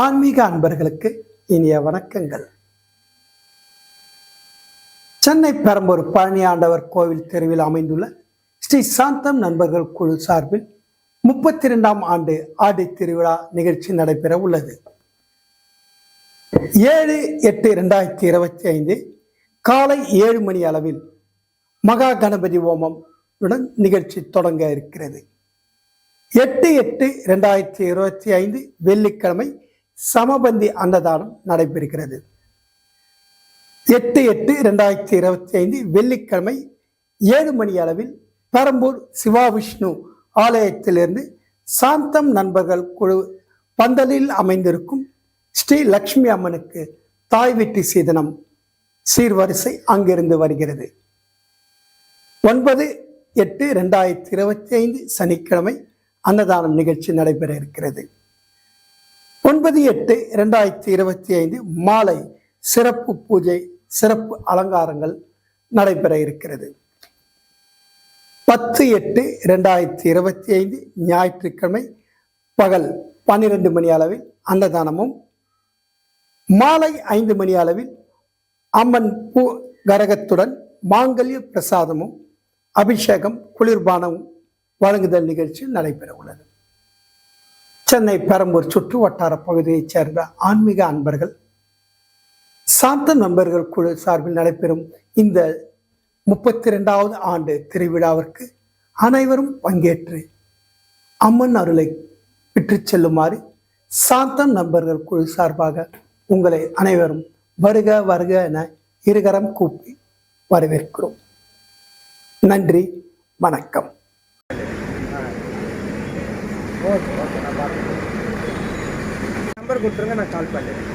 ஆன்மீக அன்பர்களுக்கு இனிய வணக்கங்கள். சென்னை பெரம்பூர் பழனி ஆண்டவர் கோவில் தெருவில் அமைந்துள்ள ஸ்ரீ சாந்தம் நண்பர்கள் குழு சார்பில் முப்பத்தி இரண்டாம் ஆண்டு ஆடி திருவிழா நிகழ்ச்சி நடைபெற உள்ளது. ஏழு எட்டு ரெண்டாயிரத்தி இருபத்தி ஐந்து காலை ஏழு மணி அளவில் மகா கணபதி ஹோமம் உடன் நிகழ்ச்சி தொடங்க இருக்கிறது. எட்டு எட்டு ரெண்டாயிரத்தி இருபத்தி ஐந்து வெள்ளிக்கிழமை சமபந்தி அன்னதானம் நடைபெறுகிறது. எட்டு எட்டு ரெண்டாயிரத்தி இருபத்தி ஐந்து வெள்ளிக்கிழமை ஏழு மணி அளவில் பெரம்பூர் சிவா விஷ்ணு ஆலயத்திலிருந்து சாந்தம் நண்பர்கள் குழு பந்தலில் அமைந்திருக்கும் ஸ்ரீ லக்ஷ்மி அம்மனுக்கு தாய் வீட்டு சீதனம் சீர்வரிசை அங்கிருந்து வருகிறது. ஒன்பது எட்டு ரெண்டாயிரத்தி இருபத்தி ஐந்து சனிக்கிழமை அன்னதானம் நிகழ்ச்சி நடைபெற இருக்கிறது. ஒன்பது எட்டு ரெண்டாயிரத்தி இருபத்தி ஐந்து மாலை சிறப்பு பூஜை சிறப்பு அலங்காரங்கள் நடைபெற இருக்கிறது. பத்து எட்டு ரெண்டாயிரத்தி இருபத்தி ஐந்து ஞாயிற்றுக்கிழமை பகல் பன்னிரண்டு மணி அளவில் அன்னதானமும் மாலை ஐந்து மணி அளவில் அம்மன் பூ கரகத்துடன் மாங்கல்ய பிரசாதமும் அபிஷேகம் குளிர்பானமும் வழங்குதல் நிகழ்ச்சி நடைபெற உள்ளது. சென்னை பெரம்பூர் சுற்று வட்டார பகுதியைச் சேர்ந்த ஆன்மீக அன்பர்கள் சாந்த நண்பர்கள் குழு சார்பில் நடைபெறும் இந்த முப்பத்தி ரெண்டாவது ஆண்டு திருவிழாவிற்கு அனைவரும் பங்கேற்று அம்மன் அருளை விற்று செல்லுமாறு சாந்தம் நண்பர்கள் குழு சார்பாக உங்களை அனைவரும் வருக வருக என இருகரம் கூப்பி வரவேற்கிறோம். நன்றி வணக்கம். ஓகே ஓகே நான் பார்த்துக்கிறேன். நம்பர் கொடுத்துருங்க நான் கால் பண்ணுறேன்.